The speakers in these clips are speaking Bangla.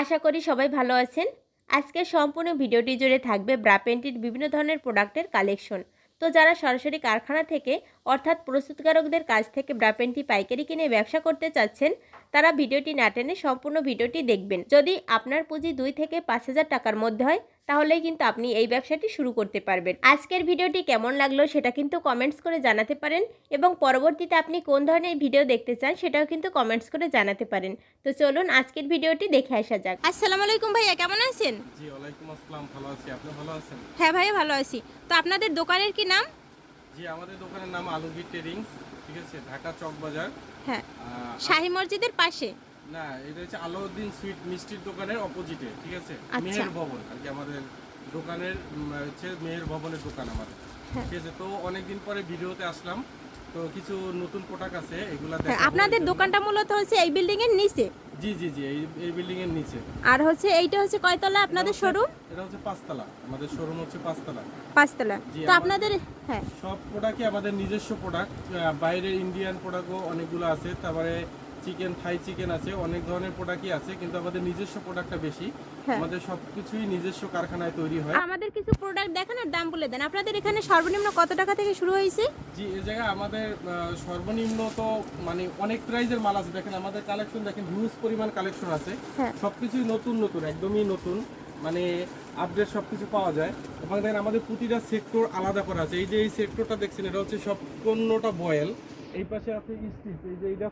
আশা করি সবাই ভালো আছেন। আজকে সম্পূর্ণ ভিডিওটি জুড়ে থাকবে ব্রা পেন্টির বিভিন্ন ধরনের প্রোডাক্টের কালেকশন। তো যারা সরাসরি কারখানা থেকে অর্থাৎ প্রস্তুতকারকদের কাছ থেকে ব্রা পেন্টটি পাইকারি কিনে ব্যবসা করতে চাচ্ছেন তারা ভিডিওটি না টেনে সম্পূর্ণ ভিডিওটি দেখবেন। যদি আপনার পুঁজি দুই থেকে পাঁচ হাজার টাকার মধ্যে হয় তাহলেই কিন্তু আপনি এই ব্যবসাটি শুরু করতে পারবেন। আজকের ভিডিওটি কেমন লাগল সেটা কিন্তু কমেন্টস করে জানাতে পারেন এবং পরবর্তীতে আপনি কোন ধরনের ভিডিও দেখতে চান সেটাও কিন্তু কমেন্টস করে জানাতে পারেন। তো চলুন আজকের ভিডিওটি দেখে আসা যাক। আসসালামু আলাইকুম ভাইয়া কেমন আছেন? জি ওয়ালাইকুম আসসালাম ভালো আছি। আপনি ভালো আছেন? হ্যাঁ ভাইয়া ভালো আছি। তো আপনাদের দোকানের কি নাম? জি আমাদের দোকানের নাম আলুগির ট্রেডিংস ঠিক আছে? ঢাকা চক বাজার। হ্যাঁ শাহী মসজিদের পাশে। না এটা হচ্ছে আলাউদ্দিন সুইট মিষ্টির দোকানের অপোজিটে ঠিক আছে? আচ্ছা। মেহের ভবন আর কি আমাদের দোকানের হচ্ছে মেহের ভবনের দোকান আমাদের হ্যাঁ। ঠিক আছে? তো অনেকদিন পরে ভিডিওতে আসলাম। তো কিছু নতুন প্রোডাক্ট আছে এগুলা হ্যাঁ আপনাদের দোকানটা মূলত হচ্ছে এই বিল্ডিং এর নিচে? জি জি জি এই বিল্ডিং এর নিচে। আর হচ্ছে এইটা হচ্ছে কয়তলা আপনাদের শোরুম এটা হচ্ছে পাঁচতলা। আমাদের শোরুম হচ্ছে পাঁচতলা। পাঁচতলা। তো আপনাদের হ্যাঁ। সব প্রোডাক্টই আমাদের নিজস্ব প্রোডাক্ট বাইরের ইন্ডিয়ান প্রোডাক্টও অনেকগুলো আছে। তারপরে চিকেন থাই চিকেন আছে অনেক ধরনের প্রোডাক্টই আছে কিন্তু আমাদের নিজস্ব প্রোডাক্টটা বেশি। হ্যাঁ। আমাদের সবকিছুই নিজস্ব কারখানায় তৈরি হয়। আমাদের কিছু প্রোডাক্ট দেখান আর দাম বলে দেন। আপনাদের এখানে সর্বনিম্ন কত টাকা থেকে শুরু হয়েছে? জি এই জায়গায় আমাদের সর্বনিম্ন তো মানে অনেক প্রাইজের মাল আছে। দেখেন আমাদের কালেকশন দেখেন হিউজ পরিমাণ কালেকশন আছে। হ্যাঁ। সবকিছুই নতুন নতুন একদমই নতুন। মানে আপডেট সবকিছু পাওয়া যায়। এবং দেখেন আমাদের প্রতিটা সেক্টর আলাদা করা আছে। এই যে এই সেক্টরটা দেখছেন এটা হচ্ছে সম্পূর্ণটা বয়েল এই পাশে আছে স্টিচ এই যে এটা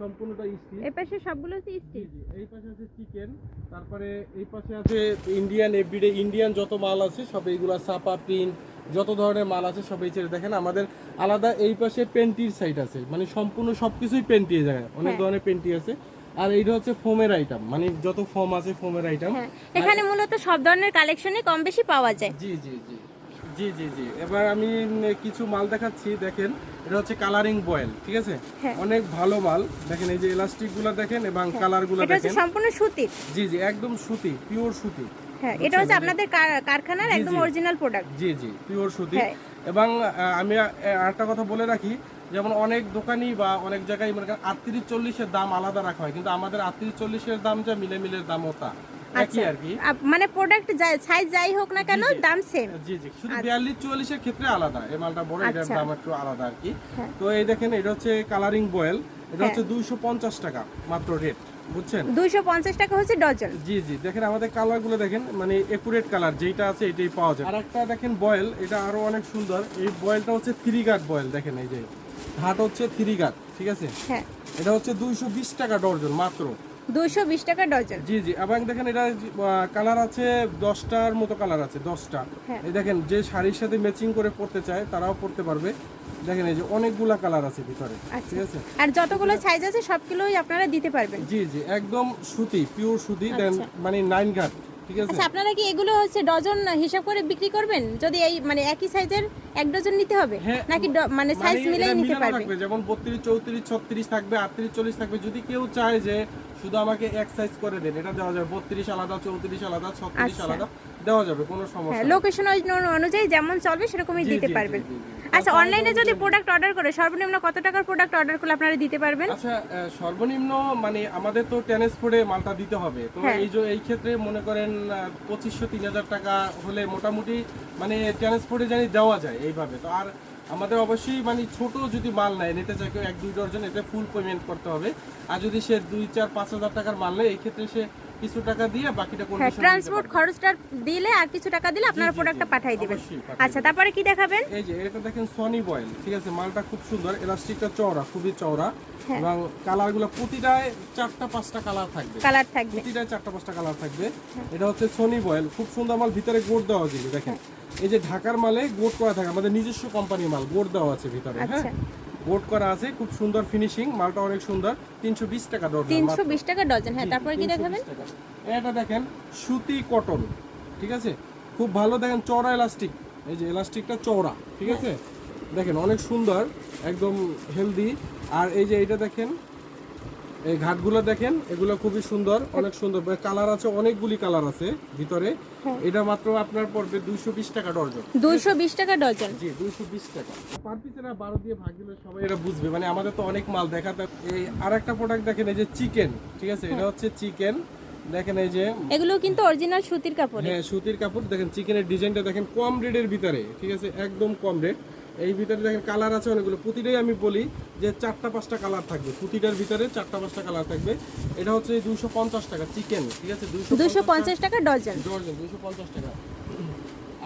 সম্পূর্ণটা স্টিচ এই পাশে সবগুলো হচ্ছে জি এই পাশে আছে চিকেন তারপরে এই পাশে আছে ইন্ডিয়ান এভরিডে ইন্ডিয়ান যত মাল আছে সব এইগুলা সাপা প্রিন্ট যত ধরনের মাল আছে সব এই ছেড়ে দেখেন আমাদের আলাদা এই পাশে পেন্টির সাইড আছে মানে সম্পূর্ণ সবকিছুই পেন্টি জায়গায় অনেক হ্যাঁ। ধরনের পেন্টি আছে। আর এইটা হচ্ছে ফোমের আইটেম মানে যত ফোম আছে ফোমের আইটেম হ্যাঁ এখানে মূলত সব ধরনের কালেকশনই কম বেশি পাওয়া যায়। জি জি জি। জি জি জি। এবার আমি কিছু মাল দেখাচ্ছি দেখেন। এটা হচ্ছে কালারিং বয়েল ঠিক আছে? হ্যাঁ। অনেক ভালো মাল। দেখেন এই যে এলাস্টিকগুলা দেখেন এবং কালারগুলা দেখেন। সম্পূর্ণ সুতির জি জি একদম সুতি পিওর সুতি। হ্যাঁ এটা হচ্ছে আপনাদের কারখানার একদম অরিজিনাল প্রোডাক্ট জি জি পিওর সুতি। হ্যাঁ। এবং আমি আরেকটা কথা বলে রাখি যেমন অনেক দোকানি বা অনেক জায়গায় মনে আটত্রিশ চল্লিশের দাম আলাদা রাখা হয় কিন্তু আমাদের আটত্রিশ চল্লিশের দাম যা মিলে মিলের দাম ওটা আচ্ছা মানে প্রোডাক্ট সাইজ যাই হোক না কেন। দাম সেম জি জি। শুধু বিয়াল্লিশ চুয়াল্লিশের ক্ষেত্রে আলাদা। এই মালটা বড় এটার আচ্ছা। দাম একটু আলাদা আর কি। হ্যাঁ। তো এই দেখেন এটা হচ্ছে কালারিং বয়েল এটা হ্যাঁ। হচ্ছে দুইশো পঞ্চাশ টাকা মাত্র রেট বুঝছেন? দুইশো পঞ্চাশ টাকা হচ্ছে ডজন জি জি। দেখেন আমাদের কালারগুলো দেখেন মানে একুরেট কালার যেটা আছে এটাই পাওয়া যায়। আর একটা দেখেন বয়েল এটা আরও অনেক সুন্দর। এই বয়েলটা হচ্ছে থ্রি গার্ড বয়েল দেখেন এই যে। ঘাট হচ্ছে থ্রি গার্ড ঠিক আছে? হ্যাঁ। এটা হচ্ছে দুইশো বিশ টাকা ডর্জন মাত্র। দুইশো বিশ টাকা ডজন। জি জি। এবং দেখেন এটা কালার আছে দশটার মতো কালার আছে দশটা। হ্যাঁ। এই দেখেন যে শাড়ির সাথে ম্যাচিং করে পরতে চায় তারাও পরতে পারবে। দেখেন এই যে অনেকগুলা কালার আছে ভিতরে আচ্ছা। ঠিক আছে? আর যতগুলো সাইজ আছে সবগুলোই আপনারা দিতে পারবেন। জি জি। একদম সুতি পিওর সুতি দেন আচ্ছা। মানে নাইন ঘাট ঠিক আছে? আচ্ছা আপনারা কি এগুলো হচ্ছে ডজন হিসাব করে বিক্রি করবেন? যদি এই মানে একই সাইজের এক ডজন নিতে হবে? হ্যাঁ, নাকি মানে সাইজ মানে মিলাই নিতে পারবে যেমন বত্রিশ চৌত্রিশ ছত্রিশ থাকবে আটত্রিশ চল্লিশ থাকবে। যদি কেউ চায় যে শুধু আমাকে এক সাইজ করে দেন এটা দেওয়া যাবে বত্রিশ আলাদা চৌত্রিশ আলাদা ছত্রিশ আচ্ছা। আলাদা দেওয়া যাবে কোনো হ্যাঁ সমস্যা। লোকেশন অনুযায়ী যেমন চলবে সেরকমই দিতে পারবেন। আচ্ছা অনলাইনে যদি প্রোডাক্ট অর্ডার করে সর্বনিম্ন কত টাকার প্রোডাক্ট অর্ডার করলে আপনারা দিতে পারবেন আচ্ছা সর্বনিম্ন মানে আমাদের তো ট্রান্সপোর্টে মালটা দিতে হবে তো হ্যাঁ। এই যে এই ক্ষেত্রে মনে করেন পঁচিশশো তিন হাজার টাকা হলে মোটামুটি মানে ট্রান্সপোর্টে জানি দেওয়া যায় এইভাবে তো আর আমাদের অবশ্যই মানে ছোট যদি মাল নেয়, নিতে চাই কেউ এক দুই ডর্জন এতে ফুল পেমেন্ট করতে হবে। আর যদি সে দুই, চার, পাঁচ হাজার টাকার মাল নেয় এই ক্ষেত্রে সে কিছু টাকা দিয়ে বাকিটা হ্যাঁ ট্রান্সপোর্ট খরচটা দিলে আর কিছু টাকা দিলে আপনারা প্রোডাক্টটা পাঠিয়ে দিবেন। আচ্ছা তারপরে কি দেখাবেন? এই যে এটা দেখেন সনি বয়েল ঠিক আছে? মালটা খুব সুন্দর এলাস্টিকটা চওড়া খুবই চওড়া। হ্যাঁ। এবং কালারগুলো প্রতিটায় চারটা পাঁচটা কালার থাকবে। কালার থাকবে। প্রতিটায় চারটা পাঁচটা কালার থাকবে। হ্যাঁ। এটা হচ্ছে সনি বয়েল খুব সুন্দর মাল ভিতরে গোট দেওয়া কিন্তু দেখেন। এই যে ঢাকার মালে গোট করা থাকে আমাদের নিজস্ব কোম্পানির মাল গোট দেওয়া আছে ভিতরে হ্যাঁ? গোট করা আছে খুব সুন্দর ফিনিশিং মালটা অনেক সুন্দর তিনশো বিশ টাকা ডজন তিনশো বিশ টাকা ডজন হ্যাঁ তারপরে কি দেখাবেন? এটা দেখেন সুতি কটন ঠিক আছে? খুব ভালো দেখেন চওড়া এলাস্টিক এই যে এলাস্টিকটা চওড়া ঠিক আছে? দেখেন অনেক সুন্দর একদম হেলদি আর এই যে এটা দেখেন এই ঘাটগুলো দেখেন এগুলো খুবই সুন্দর অনেক সুন্দর। কালার আছে অনেকগুলি কালার আছে ভিতরে। হ্যাঁ। এটা মাত্র আপনার পড়বে দুইশো বিশ টাকা ডর্জন দুইশো বিশ টাকা ডজন। জি দুইশো বিশ টাকা। পার পিস এরা বারো দিয়ে ভাগ দিলে সবাই এটা বুঝবে। মানে আমাদের তো অনেক মাল দেখাতে এই আর একটা প্রোডাক্ট দেখেন এই যে চিকেন ঠিক আছে? এটা হচ্ছে চিকেন দেখেন এই যে এগুলো কিন্তু অরিজিনাল সুতির কাপড় হ্যাঁ সুতির কাপড়। দেখেন চিকেনের ডিজাইনটা দেখেন কম রেটের ভিতরে ঠিক আছে? একদম কম রেট এই ভিতরে দেখেন কালার আছে অনেকগুলো। প্রতিটাই আমি বলি যে চারটা পাঁচটা কালার থাকবে। প্রতিটার ভিতরে চারটা পাঁচটা কালার থাকবে। এটা হচ্ছে দুশো পঞ্চাশ টাকা চিকেন ঠিক আছে? দুশো পঞ্চাশ টাকা ডজন ডজন দুশো পঞ্চাশ টাকা।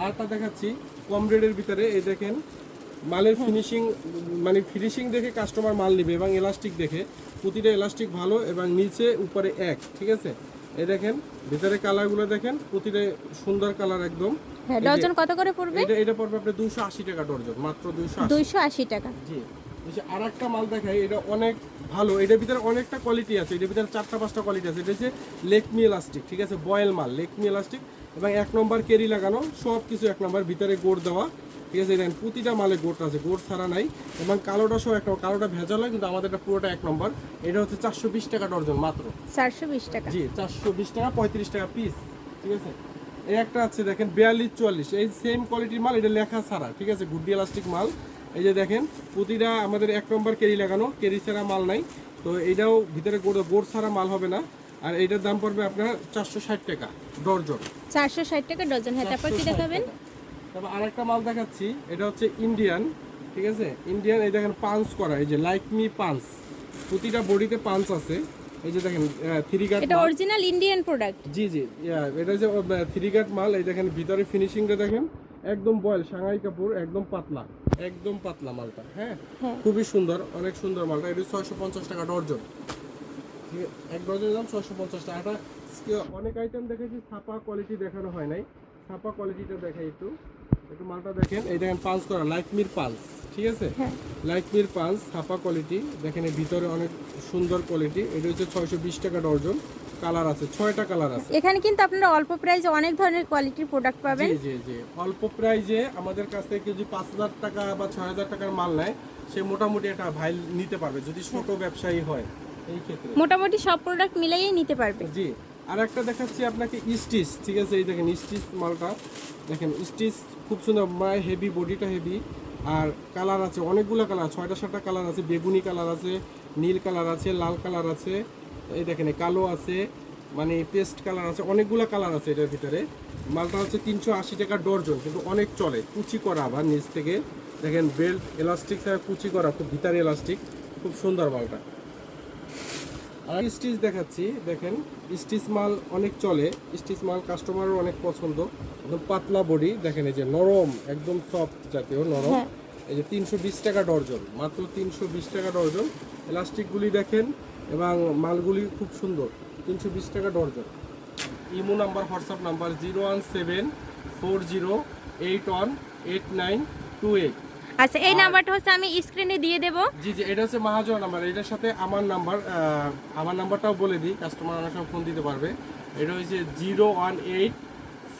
আরটা দেখাচ্ছি কম রেটের ভিতরে এই দেখেন মালের ফিনিশিং মানে ফিনিশিং দেখে কাস্টমার মাল নেবে এবং এলাস্টিক দেখে। প্রতিটা এলাস্টিক ভালো এবং নিচে উপরে এক ঠিক আছে? এই দেখেন ভিতরে কালারগুলো দেখেন প্রতিটা সুন্দর কালার একদম। হ্যাঁ ডজন কত করে পড়বে? এটা এটা পড়বে আপনার দুশো আশি টাকা ডর্জন মাত্র দুশো আশি। দুইশো আশি টাকা। জি। আর একটা মাল দেখাই এটা অনেক ভালো। এটার ভিতরে অনেকটা কোয়ালিটি আছে। এটার ভিতরে চারটা পাঁচটা কোয়ালিটি আছে। এটা হচ্ছে লেকমি এলাস্টিক ঠিক আছে? বয়েল মাল লেকমি এলাস্টিক এবং এক নম্বর কেরি লাগানো সব কিছু এক নম্বর ভিতরে গোড় দেওয়া। ঠিক আছে? দেখেন প্রতিটা মালে গোড় আছে গোড় ছাড়া নাই। এবং কালোটা সব এক নম্বর কালোটা ভেজাল হয় কিন্তু আমাদের এটা পুরোটা এক নম্বর। এটা হচ্ছে চারশো বিশ টাকা ডর্জন মাত্র। চারশো বিশ টাকা। জি চারশো বিশ টাকা পঁয়ত্রিশ টাকা পিস ঠিক আছে? এই একটা আছে দেখেন বিয়াল্লিশ চুয়াল্লিশ এই সেম কোয়ালিটির মাল এটা লেখা ছাড়া ঠিক আছে? গুড্ডি এলাস্টিক মাল। এই যে দেখেন প্রতিটা আমাদের এক নম্বর কেরি লাগানো কেরি ছাড়া মাল নাই। তো এইটাও ভিতরে গোড় গোড় ছাড়া মাল হবে না। আর এইটার দাম পড়বে আপনার চারশো ষাট টাকা ডর্জন। চারশো ষাট টাকা ডজন হ্যাঁ তারপর কি 460 দেখাবেন। তারপর আরেকটা মাল দেখাচ্ছি এটা হচ্ছে ইন্ডিয়ান ঠিক আছে? ইন্ডিয়ান এই দেখেন পাঞ্চ করা এই যে লাইক মি পাঞ্চ প্রতিটা বডিতে পাঞ্চ আছে। এই যে দেখেন থ্রি এটা অরিজিনাল ইন্ডিয়ান প্রোডাক্ট জি জি এটা যে থ্রি মাল এই দেখেন ভিতরে ফিনিশিংটা দেখেন একদম বয়েল সাঙ্গাই কাপড় একদম পাতলা একদম পাতলা মালটা হ্যাঁ? হ্যাঁ। খুবই সুন্দর অনেক সুন্দর মালটা এটা ছয়শো পঞ্চাশ টাকা ডর্জন। এক ডর্জনের দাম ছয়শো পঞ্চাশ টাকা। এটা অনেক আইটেম দেখেছি ছাপা কোয়ালিটি দেখানো হয় নাই। ছাপা কোয়ালিটিটা দেখাই একটু। একটু মালটা দেখেন। এই দেখেন পাঞ্চ করা লাইকমির পাঞ্চ ঠিক আছে? হ্যাঁ। লাইকমির পাঞ্চ ছাপা কোয়ালিটি। দেখেন এর ভিতরে অনেক সুন্দর কোয়ালিটি। এটা হচ্ছে ছয়শো বিশ টাকা ডর্জন কালার আছে ছয়টা কালার আছে। এখানে কিন্তু আপনারা অল্প প্রাইসে অনেক ধরনের কোয়ালিটির প্রোডাক্ট পাবেন। জি জি অল্প প্রাইজে আমাদের কাছ থেকে যদি পাঁচ হাজার টাকা বা ছয় হাজার টাকার মাল নেয় সে মোটামুটি একটা ভাই নিতে পারবে যদি ছোট ব্যবসায়ী হয়। এই ক্ষেত্রে। মোটামুটি সব প্রোডাক্ট মিলাইয়ে নিতে পারবে। জি। আর একটা দেখাচ্ছি আপনাকে স্টিচ, ঠিক আছে? এই দেখেন, স্টিচ মালটা। দেখেন, স্টিচ খুব সুন্দর মায় হেভি, বডিটা হেভি। আর কালার আছে, অনেকগুলো কালার ছয়টা, সাতটা কালার আছে, বেগুনি কালার আছে, নীল কালার আছে, লাল কালার আছে। এই দেখেন কালো আছে মানে পেস্ট কালার আছে, অনেকগুলো কালার আছে এটার ভিতরে। মালটা হচ্ছে তিনশো আশি টাকা ডর্জন, কিন্তু অনেক চলে, কুচি করা আবার নিচ থেকে। দেখেন, বেল্ট, এলাস্টিক কুচি করা, খুব ভিতরে এলাস্টিক, খুব সুন্দর মালটা। আর স্টিচ দেখাচ্ছি দেখেন স্টিচ মাল অনেক চলে স্টিচ মাল কাস্টমারও অনেক পছন্দ। একদম পাতলা বডি দেখেন এই যে নরম একদম সফট জাতীয় নরম। হ্যাঁ। এই যে তিনশো বিশ টাকা ডর্জন মাত্র তিনশো বিশ টাকা ডর্জন। এলাস্টিকগুলি দেখেন এবং মালগুলি খুব সুন্দর তিনশো বিশ টাকা dozen. Imo number WhatsApp number zero one seven four zero eight one eight nine two eight. আচ্ছা এই নাম্বারটা হচ্ছে আমি স্ক্রিনে দিয়ে দেব। জি জি এটা হচ্ছে মহাজন নাম্বার এটার সাথে আমার নাম্বার আমার নাম্বারটাও বলে দিই কাস্টমার অনেক সময় ফোন দিতে পারবে। এটা হচ্ছে zero one eight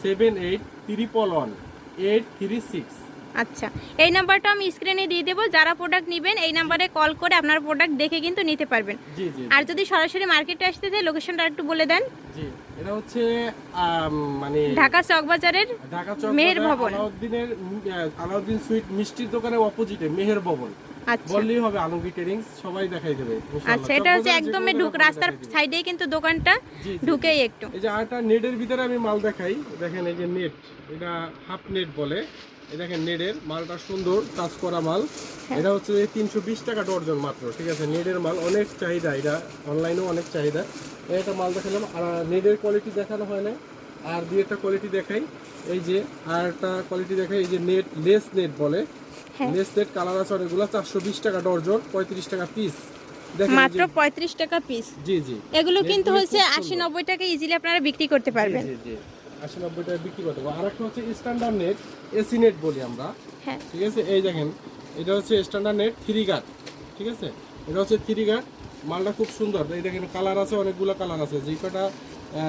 seven eight triple one eight three six. আচ্ছা এই নাম্বারটা আমি স্ক্রিনে দিয়ে দেবো যারা প্রোডাক্ট নেবেন এই নাম্বারে কল করে আপনার প্রোডাক্ট দেখে কিন্তু নিতে পারবেন। জি জি আর যদি সরাসরি মার্কেটে আসতে চাই লোকেশনটা একটু বলে দেন। জি। এটা হচ্ছে মানে ঢাকা চকবাজারের ঢাকা চক মেহের ভবন। আলাউদ্দিনের আলাউদ্দিন সুইট মিষ্টির দোকানের অপোজিটে মেহের ভবন। আচ্ছা। বললেই হবে আলমগীর ট্রেডিংস সবাই দেখাই দেবে। আচ্ছা এটা হচ্ছে একদমই ঢুক রাস্তার সাইডেই কিন্তু দোকানটা ঢুকেই একটু। এই যে নেটের ভিতরে আমি মাল দেখাই দেখেন এই যে নেট এটা হাফ নেট বলে। এই দেখেন নেটের মালটা সুন্দর কাজ করা মাল। হ্যাঁ। এটা হচ্ছে তিনশো বিশ টাকা ডর্জন মাত্র ঠিক আছে? নেটের মাল অনেক চাহিদা এটা অনলাইনেও অনেক চাহিদা। একটা মাল দেখালাম আর নেটের কোয়ালিটি দেখানো হয় না আর দুই একটা কোয়ালিটি দেখাই। এই যে আর একটা কোয়ালিটি দেখাই এই যে নেট লেস নেট বলে। লেস নেট কালার আছে অনেকগুলো চারশো বিশ টাকা ডর্জন পঁয়ত্রিশ টাকা পিস মাত্র যে- পঁয়ত্রিশ টাকা পিস জি জি। এগুলো কিন্তু হচ্ছে সুন্দর। আশি নব্বই টাকা ইজিলি আপনারা বিক্রি করতে পারবেন। জি, জি। আশি নব্বই টাকা বিক্রি করতে পারব আর একটা হচ্ছে স্ট্যান্ডার্ড নেট এসি নেট বলি আমরা। হ্যাঁ। ঠিক আছে? এই দেখেন এটা হচ্ছে স্ট্যান্ডার্ড নেট থ্রি গার্ড ঠিক আছে? এটা হচ্ছে থ্রি গার্ড মালটা খুব সুন্দর। এই দেখেন কালার আছে অনেকগুলো কালার আছে। যে কটা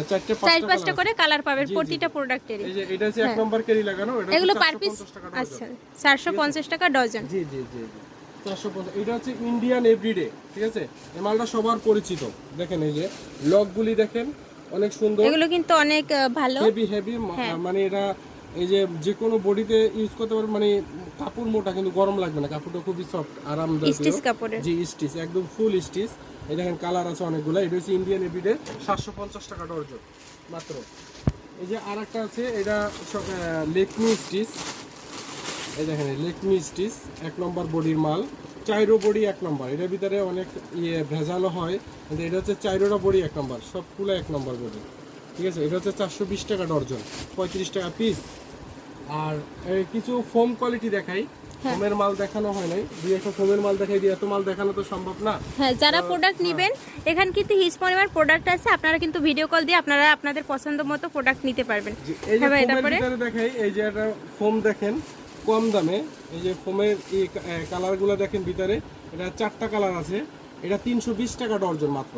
চারটে চার পাঁচটা করে কালার পাবেন। প্রতিটা প্রোডাক্টেরই এই যে এটা হচ্ছে এক হ্যাঁ। নম্বর কেরি লাগানো এটা এগুলো পার পিস 450 টাকা। আচ্ছা চারশো পঞ্চাশ টাকা ডজন জি জি জি জি। চারশো পঞ্চাশ এটা হচ্ছে ইন্ডিয়ান এভরিডে ঠিক আছে? এই মালটা সবার পরিচিত। দেখেন এই যে লকগুলি দেখেন। অনেক সুন্দর। এগুলো কিন্তু অনেক ভালো। হেভি হেভি হ্যাঁ। মানে এটা এই যে যে কোনো বডিতে ইউজ করতে পারবে মানে কাপড় মোটা কিন্তু গরম লাগবে না কাপড়টা খুবই সফট আরামদায়ক। স্টিচ কাপড়ের জি স্টিচ একদম ফুল স্টিচ। এই দেখেন কালার আছে অনেকগুলো এটা হচ্ছে ইন্ডিয়ান সাতশো পঞ্চাশ টাকা ডর্জন মাত্র। এই যে আর একটা আছে এটা লেকমি স্টিচ এই দেখেন লেকমি স্টিচ এক নম্বর বডির মাল। চাইরো বডি এক নম্বর। এটার ভিতরে অনেক ইয়ে ভেজালও হয় কিন্তু এটা হচ্ছে চাইরোটা বডি এক নম্বর সবগুলো এক নম্বর বডি ঠিক আছে? এটা হচ্ছে চারশো বিশ টাকা ডর্জন পঁয়ত্রিশ টাকা পিস আর কিছু ফোম কোয়ালিটি দেখাই। ফোমের মাল দেখানো হয় নাই। দুই একটা ফোমের মাল দেখাই দিয়ে এত মাল দেখানো তো সম্ভব না। হ্যাঁ যারা প্রোডাক্ট নেবেন এখানে কিন্তু হিজ পরিমাণ প্রোডাক্ট আছে। আপনারা কিন্তু ভিডিও কল দিয়ে আপনারা আপনাদের পছন্দ মতো প্রোডাক্ট নিতে পারবেন। এই যে হ্যাঁ তারপরে? দেখাই এই যে একটা ফোম দেখেন। কম দামে। এই যে ফোমের এই কালারগুলো দেখেন ভিতরে এটা চারটা কালার আছে। এটা তিনশো বিশ টাকা ডর্জন মাত্র।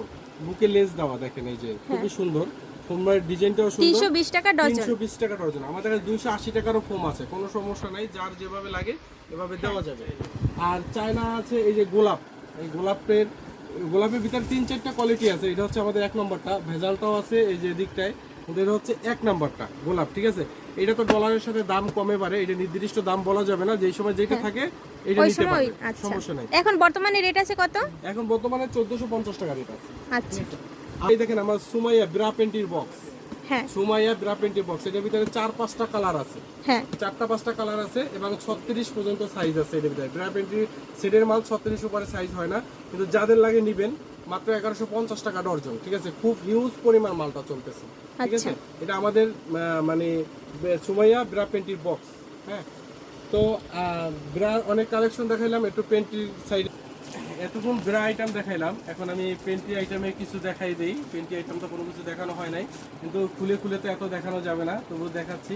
বুকে লেস দেওয়া দেখেন এই যে খুবই সুন্দর। ফোমের ডিজাইনটাও হ্যাঁ। তিনশো সুন্দর বিশ টাকা তিনশো বিশ টাকা ডর্জন আমাদের কাছে দুইশো আশি টাকারও ফোম আছে। কোনো সমস্যা নাই যার যেভাবে লাগে এভাবে দেওয়া যাবে। আর চায়না আছে এই যে গোলাপ। এই গোলাপের গোলাপের ভিতরে তিন চারটা কোয়ালিটি আছে। এটা হচ্ছে আমাদের এক নম্বরটা। ভেজালটাও আছে এই যে দিকটায় ওদের হচ্ছে এক নাম্বারটা গোলাপ ঠিক আছে? এটা তো ডলারের সাথে দাম কমে পারে এটা নির্দিষ্ট দাম বলা যাবে না যেই সময় যেটা থাকে এটা হ্যাঁ। নিতে পারবে আচ্ছা। সমস্যা নাই। এখন বর্তমানে রেট আছে কত? এখন বর্তমানে চোদ্দশো পঞ্চাশ টাকা রেট আছে। আচ্ছা। এই দেখেন আমার সুমাইয়া ব্রা পেন্টির বক্স হ্যাঁ। সুমাইয়া ব্রা পেন্টির বক্স এটার ভিতরে চার পাঁচটা কালার আছে। হ্যাঁ। চারটা পাঁচটা কালার আছে এবং ছত্রিশ পর্যন্ত সাইজ আছে এটার ভিতরে। ব্রা পেন্টির সেটের মাল ছত্রিশ উপরে সাইজ হয় না কিন্তু যাদের লাগে নিবেন মাত্র এগারোশো পঞ্চাশ টাকা ডর্জন ঠিক আছে? খুব হিউজ পরিমাণ মালটা চলতেছে ঠিক আছে? এটা আমাদের মানে সুমাইয়া ব্রা পেন্টির বক্স হ্যাঁ? তো ব্রা অনেক কালেকশন দেখাইলাম একটু পেন্টির সাইড এতক্ষণ ব্রা আইটেম দেখাইলাম এখন আমি পেন্টি আইটেমে কিছু দেখাই দেই। পেন্টি আইটেম তো কোনো কিছু দেখানো হয় নাই কিন্তু খুলে খুলে তো এত দেখানো যাবে না তবু দেখাচ্ছি।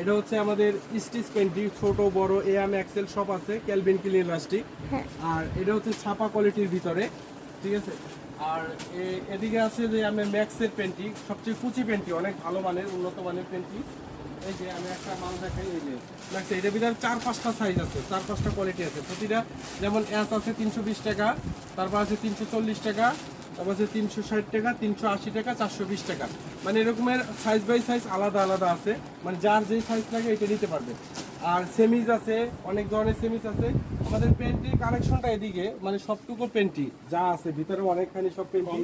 এটা হচ্ছে আমাদের স্টিচ পেন্টি ছোট বড় এয়াম এক্সেল সব আছে ক্যালভিন ক্লিন ইলাস্টিক আর এটা হচ্ছে ছাপা কোয়ালিটির ভিতরে। ঠিক আছে? আর এদিকে আছে যে আমি ম্যাক্সের পেন্টি সবচেয়ে কুচি পেন্টি অনেক ভালো মানের, উন্নত মানের পেন্টি এই যে আমি একটা মাল দেখাই, এই যে ম্যাক্স এটার ভিতরে চার পাঁচটা সাইজ আছে, চার পাঁচটা কোয়ালিটি আছে। প্রতিটা যেমন এস আছে তিনশো বিশ টাকা, তারপর আছে তিনশো চল্লিশ টাকা, তারপর আছে তিনশো ষাট টাকা, তিনশো আশি টাকা, চারশো বিশ টাকা। মানে এরকমের সাইজ বাই সাইজ আলাদা আলাদা আছে মানে যার যেই সাইজ লাগে এটা নিতে পারবে। আর সেমিজ আছে অনেক ধরনের সেমিজ আছে। আমাদের পেন্টি কালেকশনটা এদিকে মানে সবটুকু পেন্টি যা আছে ভিতরে অনেকখানি সব পেন্টি।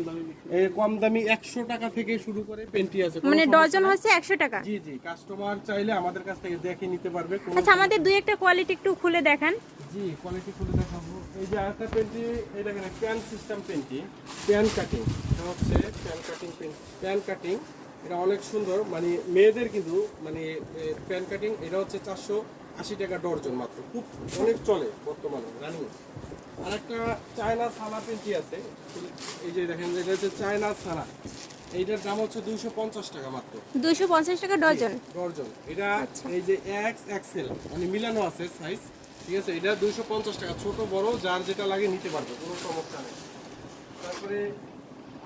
এই কম দামি একশো টাকা থেকে শুরু করে পেন্টি আছে। মানে ডজন হচ্ছে একশো টাকা? জি জি কাস্টমার চাইলে আমাদের কাছ থেকে দেখে নিতে পারবে আচ্ছা আমাদের দুই একটা কোয়ালিটি একটু খুলে দেখান। জি কোয়ালিটি খুলে দেখাবো। এই যে আরেকটা পেন্টি এই দেখেন pan system panty pan cutting এটা হচ্ছে pan cutting pen pan cutting এটা অনেক সুন্দর। মানে মেয়েদের কিন্তু মানে প্যান কাটিং এটা হচ্ছে চারশো আশি টাকা ডর্জন মাত্র। খুব অনেক চলে বর্তমানে রানিং। আর একটা চায়না সানা পেন্টি আছে। এই যে দেখেন এটা হচ্ছে চায়না সানা এইটার দাম হচ্ছে দুইশো পঞ্চাশ টাকা মাত্র। দুশো পঞ্চাশ টাকা ডজন ডর্জন। এটা এই যে এক্স এক্সেল মানে মিলানো আছে সাইজ ঠিক আছে? এটা দুইশো পঞ্চাশ টাকা। ছোট বড় যার যেটা লাগে নিতে পারবে কোনো সমস্যা নেই। তারপরে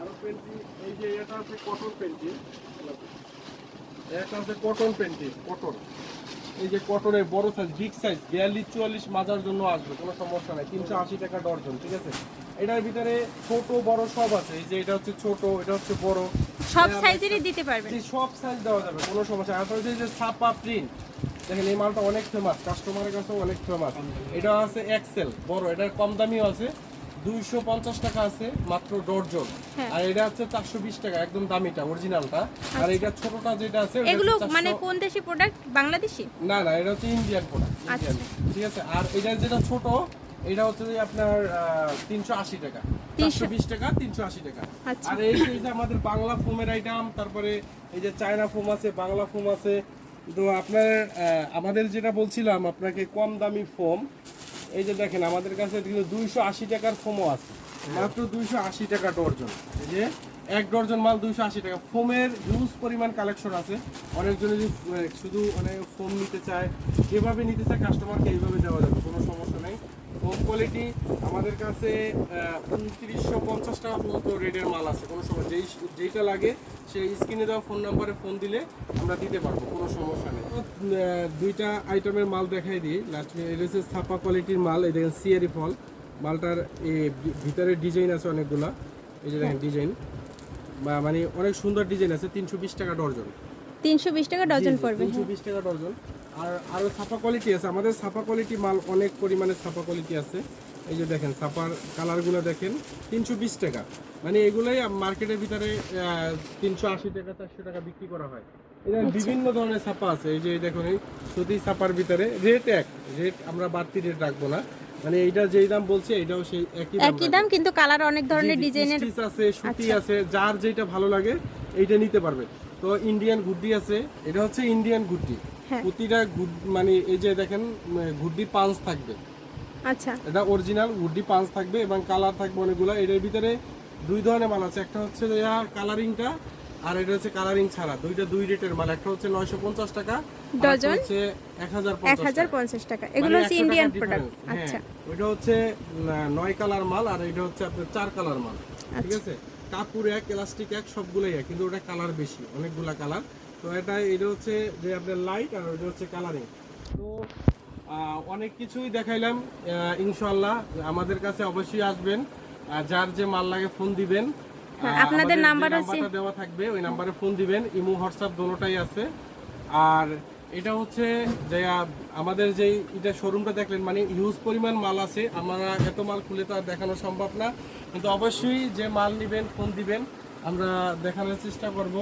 আরও পেন্টি এই যে এটা হচ্ছে কটন পেন্টি এটা হচ্ছে কটন পেন্টি কটন এই যে কটনের বড় সাইজ বিগ সাইজ বিয়াল্লিশ চুয়াল্লিশ মাজার জন্য আসবে কোনো সমস্যা নাই তিনশো আশি টাকা ডর্জন ঠিক আছে? এটার ভিতরে ছোট বড় সব আছে এই যে এটা হচ্ছে ছোট এটা হচ্ছে বড়। সব সাইজেরই দিতে পারবেন। সব সাইজ দেওয়া যাবে কোনো সমস্যা। আর এই যে ছাপা প্রিন্ট দেখেন এই মালটা অনেক ফেমাস কাস্টমারের কাছে অনেক ফেমাস এটা আছে এক্সেল বড় এটার কম দামিও আছে। দুইশো পঞ্চাশ টাকা আছে মাত্র ডর্জন। হ্যাঁ। আর এটা হচ্ছে চারশো বিশ টাকা একদম দামিটা অরিজিনালটা আর এটা ছোটটা যেটা আছে এগুলো হচ্ছে 400 মানে কোন দেশি প্রোডাক্ট বাংলাদেশি? না না এটা হচ্ছে ইন্ডিয়ান প্রোডাক্ট আচ্ছা। ঠিক আছে? আর এটা যেটা ছোট এটা হচ্ছে যে আপনার তিনশো আশি টাকা। 300 চারশো বিশ টাকা তিনশো আশি টাকা। আচ্ছা। আর এই যে- আমাদের বাংলা ফোমের আইটেম তারপরে এই যে চায়না ফোম আছে বাংলা ফোম আছে তো আপনার আমাদের যেটা বলছিলাম আপনাকে কম দামি ফোম এই যে দেখেন, আমাদের কাছে কিন্তু দুইশো আশি টাকার ফোমও আছে। মাত্র দুইশো আশি টাকা ডর্জন। এই যে, এক ডর্জন মাল দুইশো আশি টাকা। ফোমের হিউজ পরিমাণ কালেকশন আছে। অনেকজন যদি শুধু মানে ফোম নিতে চায়, যেভাবে নিতে চায় কাস্টমারকে এইভাবে দেওয়া যাবে, কোনো সমস্যা নেই। ফোম কোয়ালিটি আমাদের কাছে উনত্রিশশো পঞ্চাশ টাকা পর্যন্ত রেটের মাল আছে। কোনো সময় যেই যেইটা লাগে সেই স্ক্রিনে দেওয়া ফোন নাম্বারে ফোন দিলে আমরা দিতে পারব কোনো সমস্যা নেই। দুইটা আইটেমের মাল দেখাই দিই। লাস্ট এটা হচ্ছে ছাপা কোয়ালিটির মাল এই দেখেন সিয়ারি ফল মালটার ভিতরে ডিজাইন আছে অনেকগুলা। এই যে দেখেন ডিজাইন মানে অনেক সুন্দর ডিজাইন আছে তিনশো বিশ টাকা ডর্জন তিনশো বিশ টাকা ডর্জন পড়বে তিনশো বিশ টাকা ডর্জন আর আরও ছাপা কোয়ালিটি আছে। আমাদের ছাপা কোয়ালিটি মাল অনেক পরিমাণে ছাপা কোয়ালিটি আছে। এই যে দেখেন সাপার কালারগুলো দেখেন তিনশো বিশ টাকা। মানে এগুলোই মার্কেটের ভিতরে তিনশো আশি টাকা চারশো টাকা বিক্রি করা হয়। এটা বিভিন্ন ধরনের ছাপা আছে। এই যে দেখুন এই সুতি ছাপার ভিতরে রেট এক। রেট আমরা বাড়তি রেট রাখব না। মানে এইটা যেই দাম বলছে এটাও সেই একই দাম একই দাম কিন্তু কালার অনেক ধরনের ডিজাইনের আছে সুতি আছে যার যেটা ভালো লাগে এইটা নিতে পারবে। তো ইন্ডিয়ান গুড্ডি আছে এটা হচ্ছে ইন্ডিয়ান গুড্ডি। প্রতিটা মানে এই যে দেখেন উম, পাঁচ থাকবে। আচ্ছা। এটা অরিজিনাল গুড্ডি পাঁচ থাকবে এবং কালার থাকবে অনেকগুলো। এটার ভিতরে দুই ধরনের মাল আছে। একটা হচ্ছে কালারিংটা আর এটা হচ্ছে কালারিং ছাড়া। দুইটা দুই রেটের মাল। একটা হচ্ছে নয়শো পঞ্চাশ টাকা ডজন? হচ্ছে এক হাজার এক হাজার পঞ্চাশ টাকা। এগুলো মানে হচ্ছে ইন্ডিয়ান প্রোডাক্ট হ্যাঁ। আচ্ছা। ওইটা হচ্ছে নয় কালার মাল আর এটা হচ্ছে আপনার চার কালার মাল। ঠিক আচ্ছা। আছে? কাপড় এক এলাস্টিক এক সবগুলোই এক কিন্তু ওটা কালার বেশি অনেকগুলা কালার তো এটা এটা হচ্ছে যে আপনার লাইট আর ওইটা হচ্ছে কালারিং তো অনেক কিছুই দেখাইলাম ইনশাল্লাহ আমাদের কাছে অবশ্যই আসবেন যার যে মাল লাগে ফোন দিবেন। হ্যাঁ, আপনাদের নাম্বার আছে? দেওয়া থাকবে ওই নাম্বারে ফোন দিবেন। ইমো হোয়াটসঅ্যাপ দোনোটাই আছে। আর এটা হচ্ছে যে আমাদের যে এটা শোরুমটা দেখলেন মানে হিউজ পরিমাণ মাল আছে। আমরা এত মাল খুলে তো আর দেখানো সম্ভব না। কিন্তু অবশ্যই যে মাল নেবেন ফোন দিবেন। আমরা দেখানোর চেষ্টা করব।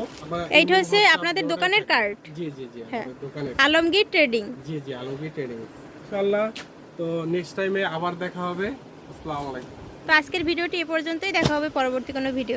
এইটা হচ্ছে আপনাদের দোকানের কার্ড জি জি জি দোকানের আলমগীর ট্রেডিং জি জি আলমগীর ট্রেডিং ইনশাআল্লাহ। তো নেক্সট টাইমে আবার দেখা হবে। আসসালামু আলাইকুম। তো আজকের ভিডিওটি এ পর্যন্তই। দেখা হবে পরবর্তী কোনো ভিডিও